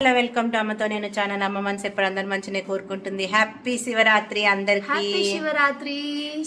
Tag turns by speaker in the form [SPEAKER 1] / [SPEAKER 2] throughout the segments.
[SPEAKER 1] Hello welcome to అమ్మతో నేను channel అమ్మ మనసు ఎప్పుడు అందరు మంచిగా కోరుకుంటుంది. హ్యాపీ శివరాత్రి అందరికి.
[SPEAKER 2] శివరాత్రి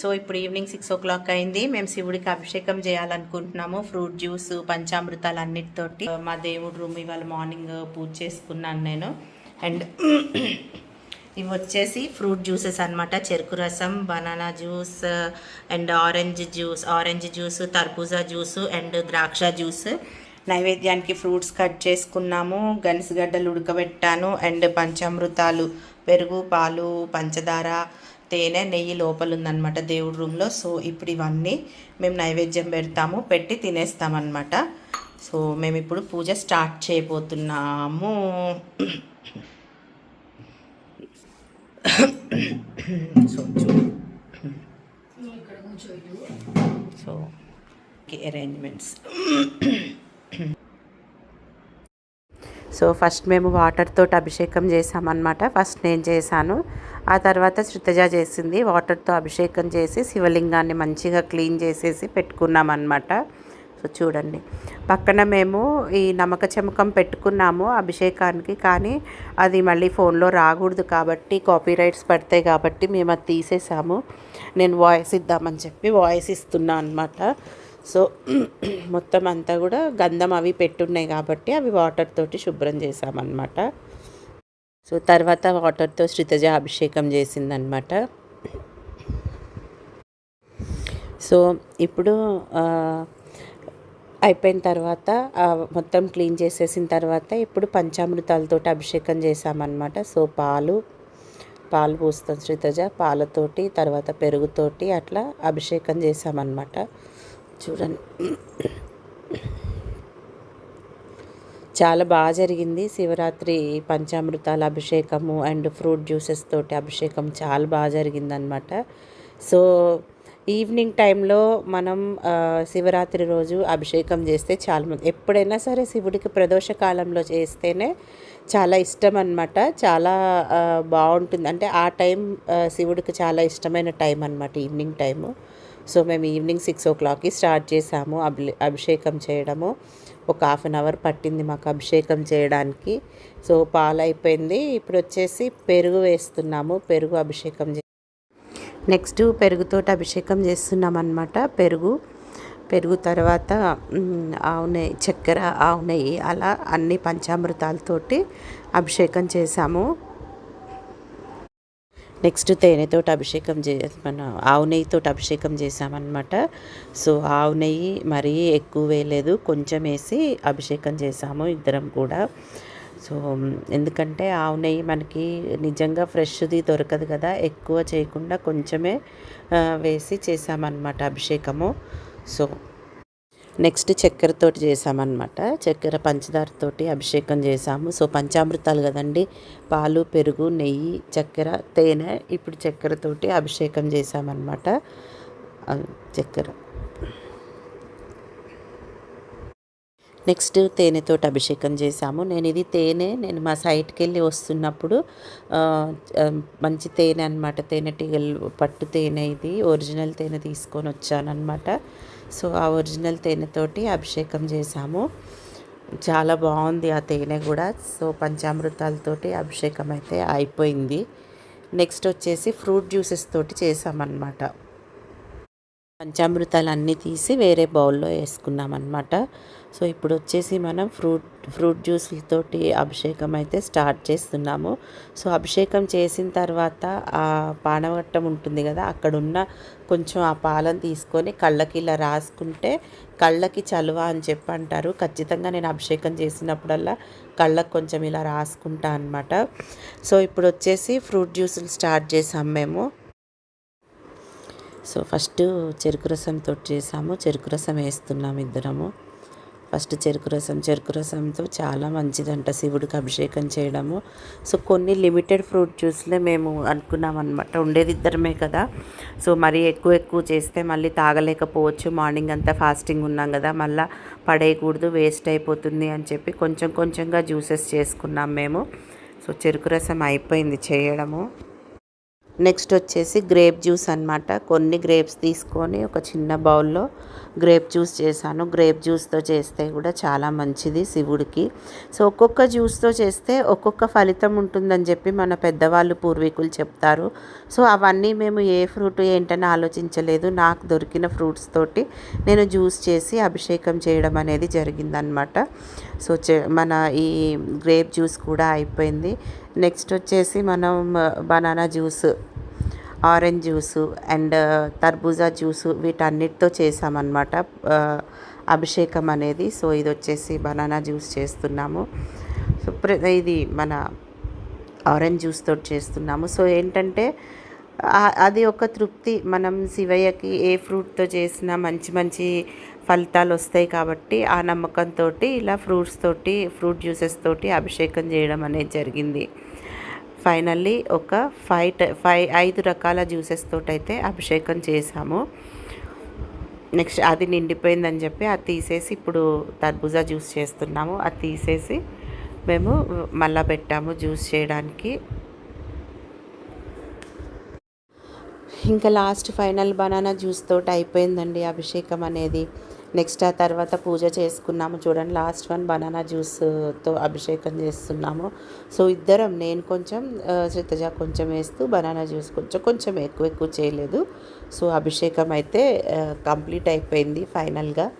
[SPEAKER 1] సో ఇప్పుడు ఈవినింగ్ సిక్స్ ఓ క్లాక్ అయింది. మేము శివుడికి అభిషేకం చేయాలనుకుంటున్నాము. ఫ్రూట్ జ్యూస్ పంచామృతాలు అన్నిటితోటి మా దేవుడు రూమ్ ఇవాళ మార్నింగ్ పూజ చేసుకున్నాను నేను. అండ్ ఇవి వచ్చేసి ఫ్రూట్ జ్యూసెస్ అన్నమాట. చెరుకు రసం banana juice and orange juice orange juice తర్బూజా juice and ద్రాక్ష జ్యూస్ నైవేద్యానికి ఫ్రూట్స్ కట్ చేసుకున్నాము గనిసగడ్డలు ఉడకబెట్టాను అండ్ పంచామృతాలు పెరుగు పాలు పంచదార తేనె నెయ్యి లోపల ఉందన్నమాట దేవుడి రూమ్లో. సో ఇప్పుడు ఇవన్నీ మేము నైవేద్యం పెడతాము పెట్టి తినేస్తామన్నమాట. సో మేము ఇప్పుడు పూజ స్టార్ట్ చేయబోతున్నాము. So so arrangements so first మేము వాటర్ తోటి అభిషేకం చేసామన్నమాట ఫస్ట్ నేను చేశాను. ఆ తర్వాత శృతజ చేసింది. వాటర్తో అభిషేకం చేసి శివలింగాన్ని మంచిగా క్లీన్ చేసేసి పెట్టుకున్నామన్నమాట. సో చూడండి. పక్కన మేము ఈ నమ్మక చెమకం పెట్టుకున్నాము అభిషేకానికి కానీ అది మళ్ళీ ఫోన్లో రాకూడదు కాబట్టి కాపీ రైట్స్ పడతాయి కాబట్టి మేము అది తీసేసాము. నేను వాయిస్ ఇద్దామని చెప్పి వాయిస్ ఇస్తున్నా అనమాట సో మొత్తం అంతా కూడా గంధం అవి పెట్టున్నాయి కాబట్టి అవి వాటర్ తోటి శుభ్రం చేసామన్నమాట సో తర్వాత వాటర్తో శ్రీతజ అభిషేకం చేసిందనమాట సో ఇప్పుడు అయిపోయిన తర్వాత మొత్తం క్లీన్ చేసేసిన తర్వాత ఇప్పుడు పంచామృతాలతో అభిషేకం చేసామన్నమాట సో పాలు పాలు పోస్తాం శ్రీతజ పాలతోటి తర్వాత పెరుగుతోటి అట్లా అభిషేకం చేసామన్నమాట చూడండి. చాలా బాగా జరిగింది. శివరాత్రి పంచామృతాల అభిషేకము అండ్ ఫ్రూట్ జ్యూసెస్ తోటి అభిషేకం చాలా బాగా జరిగిందనమాట సో ఈవినింగ్ టైంలో మనం శివరాత్రి రోజు అభిషేకం చేస్తే చాలా ఎప్పుడైనా సరే శివుడికి ప్రదోష కాలంలో చేస్తేనే చాలా ఇష్టం అనమాట చాలా బాగుంటుంది. అంటే ఆ టైం శివుడికి చాలా ఇష్టమైన టైం అనమాట ఈవినింగ్ టైము. సో మేము ఈవినింగ్ సిక్స్ ఓ క్లాక్కి స్టార్ట్ చేసాము అభి అభిషేకం చేయడము. ఒక హాఫ్ అన్ అవర్ పట్టింది మాకు అభిషేకం చేయడానికి. సో పాలు అయిపోయింది ఇప్పుడు వచ్చేసి పెరుగు వేస్తున్నాము. పెరుగు అభిషేకం నెక్స్ట్ పెరుగుతోటి అభిషేకం చేస్తున్నాం అనమాట పెరుగు పెరుగు తర్వాత ఆవు నెయ్యి చక్కెర ఆవు నెయ్యి అలా అన్ని పంచామృతాలతోటి అభిషేకం చేసాము నెక్స్ట్ తేనెతోటి అభిషేకం చే మనం ఆవు నెయ్యితో అభిషేకం చేసామన్నమాట సో ఆవు నెయ్యి మరీ ఎక్కువ వేయలేదు కొంచెం వేసి అభిషేకం చేసాము ఇద్దరం కూడా. సో ఎందుకంటే ఆవు నెయ్యి మనకి నిజంగా ఫ్రెష్ది దొరకదు కదా. ఎక్కువ చేయకుండా కొంచెమే వేసి చేసామన్నమాట అభిషేకము. సో నెక్స్ట్ చక్కెరతోటి చేసామన్నమాట. చక్కెర పంచదారతోటి అభిషేకం చేసాము. సో పంచామృతాలు కదండి. పాలు పెరుగు నెయ్యి చక్కెర తేనె ఇప్పుడు చక్కెరతోటి అభిషేకం చేసామన్నమాట. చక్కెర. నెక్స్ట్ తేనెతోటి అభిషేకం చేశాము నేను ఇది తేనె నేను మా సైట్కి వెళ్ళి వస్తున్నప్పుడు మంచి తేనె అనమాట తేనెటీగలు పట్టు తేనె ఇది ఒరిజినల్ తేనె తీసుకొని వచ్చానమాట సో ఆ ఒరిజినల్ తేనెతోటి అభిషేకం చేశాము. చాలా బాగుంది ఆ తేనె కూడా. సో పంచామృతాలతోటి అభిషేకం అయితే అయిపోయింది. నెక్స్ట్ వచ్చేసి ఫ్రూట్ జ్యూసెస్ తోటి చేసామన్నమాట పంచామృతాలు అన్నీ తీసి వేరే బౌల్లో వేసుకున్నాం అనమాట సో ఇప్పుడు వచ్చేసి మనం ఫ్రూట్ ఫ్రూట్ జ్యూస్లతోటి అభిషేకం అయితే స్టార్ట్ చేస్తున్నాము. సో అభిషేకం చేసిన తర్వాత ఆ పానవట్టం ఉంటుంది కదా అక్కడ ఉన్న కొంచెం ఆ పాలను తీసుకొని కళ్ళకి ఇలా రాసుకుంటే కళ్ళకి చలువ అని చెప్పి అంటారు. ఖచ్చితంగా నేను అభిషేకం చేసినప్పుడల్లా కళ్ళకు కొంచెం ఇలా రాసుకుంటా అనమాట సో ఇప్పుడు వచ్చేసి ఫ్రూట్ జ్యూసులు స్టార్ట్ చేసాం మేము. సో ఫస్ట్ చెరుకు రసంతో చేసాము. చెరుకు రసం వేస్తున్నాము ఇద్దరము. ఫస్ట్ చెరుకు రసం చెరుకు రసంతో చాలా మంచిదంట శివుడికి అభిషేకం చేయడము. సో కొన్ని లిమిటెడ్ ఫ్రూట్ జ్యూస్లే మేము అనుకున్నాం అనమాట ఉండేది ఇద్దరమే కదా. సో మరీ ఎక్కువ ఎక్కువ చేస్తే మళ్ళీ తాగలేకపోవచ్చు. మార్నింగ్ అంతా ఫాస్టింగ్ ఉన్నాం కదా. మళ్ళీ పడేయకూడదు వేస్ట్ అయిపోతుంది అని చెప్పి కొంచెం కొంచెంగా జ్యూసెస్ చేసుకున్నాం మేము. సో చెరుకు రసం అయిపోయింది చేయడము. నెక్స్ట్ వచ్చేసి గ్రేప్ జ్యూస్ అనమాట కొన్ని గ్రేప్స్ తీసుకొని ఒక చిన్న బౌల్లో గ్రేప్ జ్యూస్ చేశాను. గ్రేప్ జ్యూస్తో చేస్తే కూడా చాలా మంచిది శివుడికి. సో ఒక్కొక్క జ్యూస్తో చేస్తే ఒక్కొక్క ఫలితం ఉంటుందని చెప్పి మన పెద్దవాళ్ళు పూర్వీకులు చెప్తారు. సో అవన్నీ మేము ఏ ఫ్రూట్ ఏంటని ఆలోచించలేదు. నాకు దొరికిన ఫ్రూట్స్ తోటి నేను జ్యూస్ చేసి అభిషేకం చేయడం అనేది జరిగిందనమాట సో చే మన ఈ గ్రేప్ జ్యూస్ కూడా అయిపోయింది. నెక్స్ట్ వచ్చేసి మనం banana juice orange juice and తర్బూజా juice వీటన్నిటితో చేసామన్నమాట. అభిషేకం అనేది. సో ఇది వచ్చేసి బనానా జ్యూస్ చేస్తున్నాము. సో ఇది మన ఆరెంజ్ జ్యూస్ తోటి చేస్తున్నాము. సో ఏంటంటే అది ఒక తృప్తి. మనం శివయ్యకి ఏ ఫ్రూట్తో చేసినా మంచి మంచి ఫలితాలు వస్తాయి కాబట్టి ఆ నమ్మకంతో ఇలా ఫ్రూట్స్ తోటి ఫ్రూట్ జ్యూసెస్ తోటి అభిషేకం చేయడం అనేది జరిగింది. ఫైనల్లీ ఒక ఫైవ్ ఫైవ్ ఐదు రకాల జ్యూసెస్ తోటి అయితే అభిషేకం చేసాము నెక్స్ట్ అది నిండిపోయిందని చెప్పి అది తీసేసి ఇప్పుడు తర్బూజా జ్యూస్ చేస్తున్నాము. అది తీసేసి మేము మళ్ళా పెట్టాము జ్యూస్ చేయడానికి. ఇంకా లాస్ట్ ఫైనల్ బనానా జ్యూస్ తోటి అయిపోయిందండి అభిషేకం అనేది. నెక్స్ట్ ఆ తర్వాత పూజ చేసుకున్నాము. చూడండి లాస్ట్ వన్ బనానా జ్యూస్తో అభిషేకం చేస్తున్నాము. సో ఇద్దరం నేను కొంచెం uh, ఆ, శ్రీతజ కొంచెం వేస్తూ బనానా జ్యూస్ కొంచెం కొంచెం ఎక్కువ ఎక్కువ చేయలేదు. సో అభిషేకం అయితే uh, కంప్లీట్ అయిపోయింది ఫైనల్గా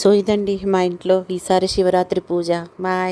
[SPEAKER 1] సో ఇదండి మా ఇంట్లో ఈసారి శివరాత్రి పూజ. బాయ్.